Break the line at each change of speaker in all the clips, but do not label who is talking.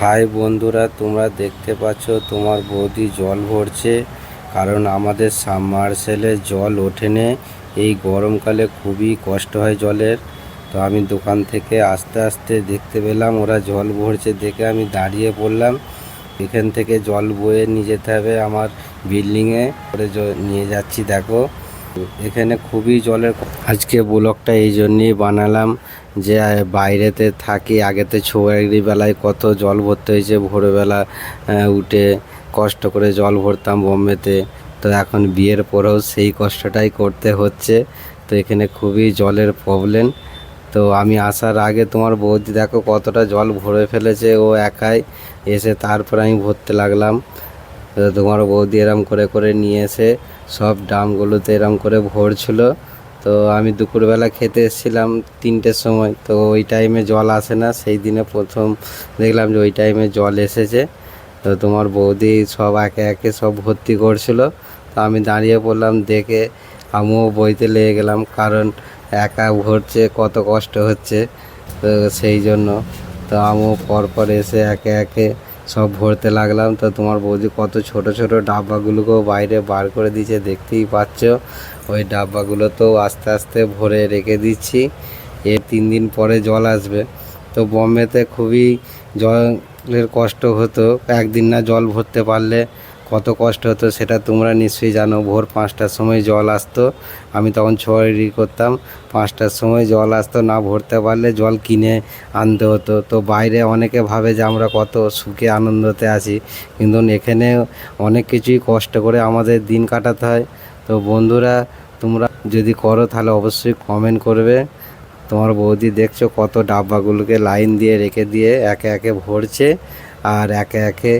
High বন্ধুরা, তোমরা দেখতে পাচ্ছ তোমার বৌদি জল ভরছে, কারণ আমাদের সাবমার্সেলে জল ওঠেনে। এই গরমকালে খুবই কষ্ট হয় জলের। তো আমি দোকান থেকে আস্তে আস্তে দেখতে পেলাম, ওরা জল ভরছে দেখে আমি দাঁড়িয়ে পড়লাম। এখান থেকে জল বয়ে নিয়ে যেতে হবে আমার বিল্ডিংয়ে করে নিয়ে যাচ্ছি, দেখো। এখানে খুবই জলের আজকে ব্লগটা এই জন্যই বানালাম যে বাইরেতে থাকি, আগেতে ছোয়ারি বেলায় কত জল ভরতে হয়েছে। ভোরবেলা উঠে কষ্ট করে জল ভরতাম বোম্বেতে। তো এখন বিয়ের পরেও সেই কষ্টটাই করতে হচ্ছে। তো এখানে খুবই জলের প্রবলেম তো আমি আসার আগে তোমার বৌদি দেখো কতটা জল ভরে ফেলেছে। ও একাই এসে তারপর আমি ভরতে লাগলাম। তো তোমার বৌদি এরম করে করে নিয়ে এসে সব ড্রামগুলোতে এরম করে ভরছিল। তো আমি দুপুরবেলা খেতে এসেছিলাম তিনটের সময়। তো ওই টাইমে জল আসে না, সেই দিনে প্রথম দেখলাম যে ওই টাইমে জল এসেছে। তো তোমার বৌদি সব একে একে সব ভর্তি করছিল। তো আমি দাঁড়িয়ে পড়লাম, দেখে আমিও বইতে লেগে গেলাম, কারণ একা ভরছে কত কষ্ট হচ্ছে, তো সেই জন্য। তো আমিও পরপর এসে একে একে সব ভরতে লাগলাম। তো তোমার বৌদি কত ছোট ছোট ডাব্বাগুলোকেও বাইরে বার করে দিচ্ছে দেখতেই পাচ্ছ। ওই ডাব্বাগুলো তো আস্তে আস্তে ভরে রেখে দিচ্ছি। এ তিন দিন পরে জল আসবে। তো বম্বেতে খুবই জলের কষ্ট হতো। একদিন না জল ভরতে পারলে কত কষ্ট হতো সেটা তোমরা নিশ্চয়ই জানো। ভোর পাঁচটার সময় জল আসতো। আমি তখন ছোয়ারি করতাম। পাঁচটার সময় জল আসতো, না ভরতে পারলে জল কিনে আনতে হতো। তো বাইরে অনেকে ভাবে যে আমরা কত সুখে, আনন্দতে আছি। কিন্তু এখানে অনেক কিছুই কষ্ট করে আমাদের দিন কাটাতে হয়। তো বন্ধুরা, তোমরা যদি করো তাহলে অবশ্যই কমেন্ট করবে। তোমার বৌদি দেখছ কত ডাব্বাগুলোকে লাইন দিয়ে রেখে দিয়ে একে একে ভরছে। আর একে একে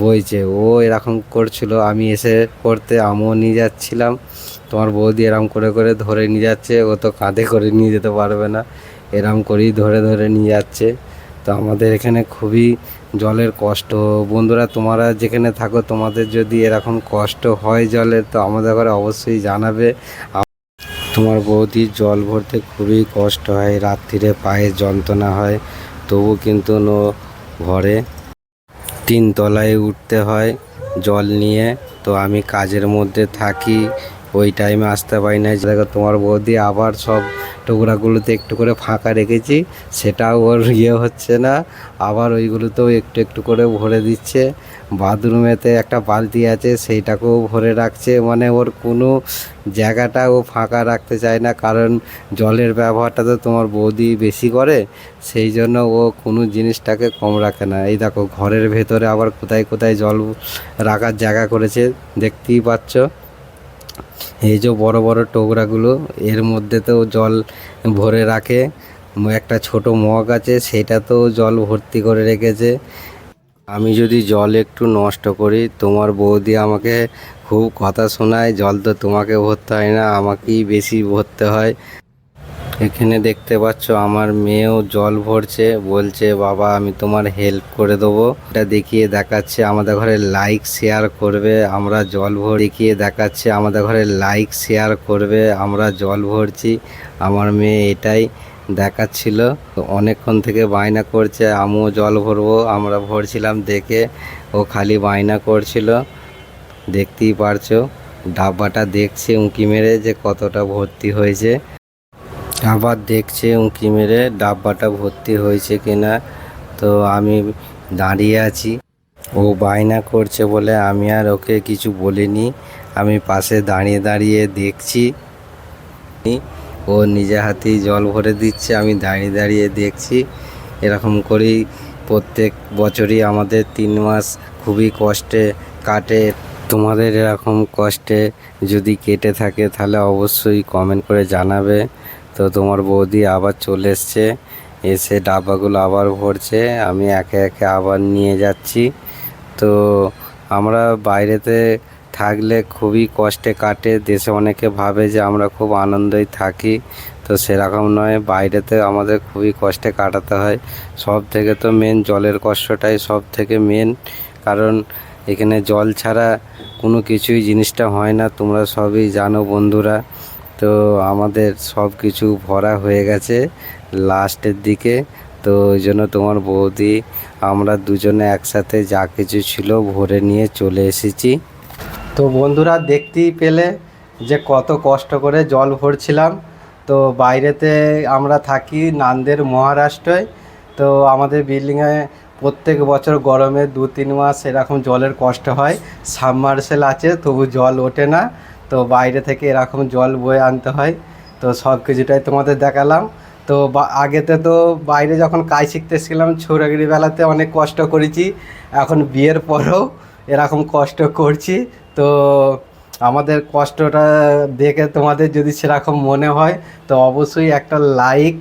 বইছে। ও এরকম করছিল, আমি এসে করতে আমিও নিয়ে যাচ্ছিলাম। তোমার বৌদি এরম করে করে ধরে নিয়ে যাচ্ছে, ও তো কাঁধে করে নিয়ে যেতে পারবে না। এরম করেই ধরে ধরে নিয়ে যাচ্ছে। তো আমাদের এখানে খুবই জলের কষ্ট। বন্ধুরা, তোমরা যেখানে থাকো, তোমাদের যদি এরকম কষ্ট হয় জলের, তো আমাদের ঘরে অবশ্যই জানাবে। তোমার বৌদির জল ভরতে খুবই কষ্ট হয়, রাত্রিরে পায়ে যন্ত্রণা হয়। তবু কিন্তু নো ঘরে। তিন তলায় উঠতে হয় জল নিয়ে। তো আমি কাজের মধ্যে থাকি। ওই টাইমে আসতে পারি না দেখো তোমার বৌদি আবার সব টুকরাগুলোতে একটু করে ফাঁকা রেখেছি, সেটাও ওর ইয়ে হচ্ছে না। আবার ওইগুলোতেও একটু একটু করে ভরে দিচ্ছে। বাথরুমেতে একটা বালতি আছে, সেইটাকেও ভরে রাখছে। মানে ওর কোনো জায়গাটা ও ফাঁকা রাখতে চায় না, কারণ জলের ব্যবহারটা তো তোমার বৌদি বেশি করে, সেই জন্য ও কোনো জিনিসটাকে কম রাখে না। এই দেখো, ঘরের ভেতরে আবার কোথায় কোথায় জল রাখার জায়গা করেছে, দেখতেই পাচ্ছ। এই যে বড় বড় টোকরাগুলো, এর মধ্যে তো জল ভরে রাখে। একটা ছোট মগ আছে, সেটাতেও জল ভর্তি করে রেখেছে। আমি যদি জল একটু নষ্ট করি, তোমার বৌদি আমাকে খুব কথা শোনায়, জল তো তোমাকে ভরতে হয় না, আমাকেই বেশি ভরতে হয়। এখানে দেখতে পাচ্ছ আমার মেয়েও জল ভরছে, বলছে, বাবা, আমি তোমার হেল্প করে দেবো। এটা দেখিয়ে দেখাচ্ছে, আমাদের ঘরে লাইক শেয়ার করবে, আমরা জল ভর দেখিয়ে দেখাচ্ছে, আমাদের ঘরে লাইক শেয়ার করবে, আমরা জল ভরছি। আমার মেয়ে এটাই দেখাচ্ছিল। অনেকক্ষণ থেকে বায়না করছে, আমিও জল ভরবো। আমরা ভরছিলাম দেখে ও খালি বায়না করছিল। দেখতেই পারছ, ডাব্বাটা দেখছে, উঁকি মেরে যে কতটা ভর্তি হয়েছে। আবার দেখছে উঁকি মেরে ডাব্বাটা ভর্তি হয়েছে কিনা। তো আমি দাঁড়িয়ে আছি। ও বায়না করছে বলে আমি আর ওকে কিছু বলিনি। আমি পাশে দাঁড়িয়ে দাঁড়িয়ে দেখছি। ও নিজে হাতেই জল ভরে দিচ্ছে, আমি দাঁড়িয়ে দাঁড়িয়ে দেখছি। এরকম করেই প্রত্যেক বছরই আমাদের তিন মাস খুবই কষ্টে কাটে। তোমাদের এরকম কষ্টে যদি কেটে থাকে তাহলে অবশ্যই কমেন্ট করে জানাবে। তো তোমার বৌদি আবার চলে এসছে। এসে ডাব্বাগুলো আবার ভরছে। আমি একে একে আবার নিয়ে যাচ্ছি। তো আমরা বাইরেতে থাকলে খুবই কষ্টে কাটে। দেশে অনেকে ভাবে যে আমরা খুব আনন্দই থাকি। তো সেরকম নয়, বাইরেতে আমাদের খুবই কষ্টে কাটাতে হয়। সব থেকে তো মেন জলের কষ্টটাই সব থেকে মেন কারণ এখানে জল ছাড়া কোনো কিছুই জিনিসটা হয় না। তোমরা সবই জানো বন্ধুরা। তো আমাদের সব কিছু ভরা হয়ে গেছে লাস্টের দিকে। তো ওই জন্য তোমার বৌদি, আমরা দুজনে একসাথে যা কিছু ছিল ভরে নিয়ে চলে এসেছি। তো বন্ধুরা, দেখতেই পেলে যে কত কষ্ট করে জল ভরছিলাম। তো বাইরেতে আমরা থাকি নান্দের মহারাষ্ট্রয়। তো আমাদের বিল্ডিংয়ে প্রত্যেক বছর গরমে দু তিন মাস এরকম জলের কষ্ট হয়। সাবমার্সেল আছে, তবু জল ওঠে না। তো বাইরে থেকে এরকম জল বয়ে আনতে হয়। তো সব কিছুটাই তোমাদের দেখালাম। তো আগেতে তো বাইরে যখন কাজ শিখতে এসেছিলাম ছোড়াগিরি বেলাতে অনেক কষ্ট করেছি। এখন বিয়ের পরেও এরকম কষ্ট করছি। তো আমাদের কষ্টটা দেখে তোমাদের যদি সেরকম মনে হয়, তো অবশ্যই একটা লাইক,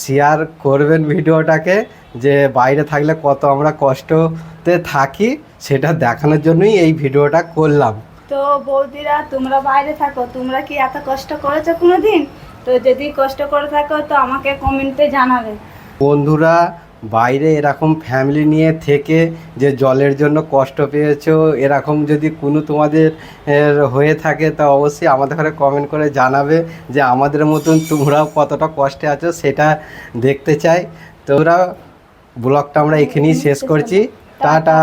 শেয়ার করবেন ভিডিওটাকে, যে বাইরে থাকলে কত আমরা কষ্টতে থাকি, সেটা দেখানোর জন্যই এই ভিডিওটা করলাম।
তো বৌদিরা তোমরা বাইরে থাকো তোমরা কি এত কষ্ট করেছ কোনোদিন? তো যদি কষ্ট করে থাকো তো আমাকে কমেন্টে জানাবে।
বন্ধুরা বাইরে এরকম ফ্যামিলি নিয়ে থেকে যে জলের জন্য কষ্ট পেয়েছ এরকম যদি কোনো তোমাদের হয়ে থাকে তা অবশ্যই আমাদের ঘরে কমেন্ট করে জানাবে যে আমাদের মতন তোমরাও কতটা কষ্টে আছো সেটা দেখতে চাই। তোমরা ব্লগটা আমরা এখানেই শেষ করছি। টাটা।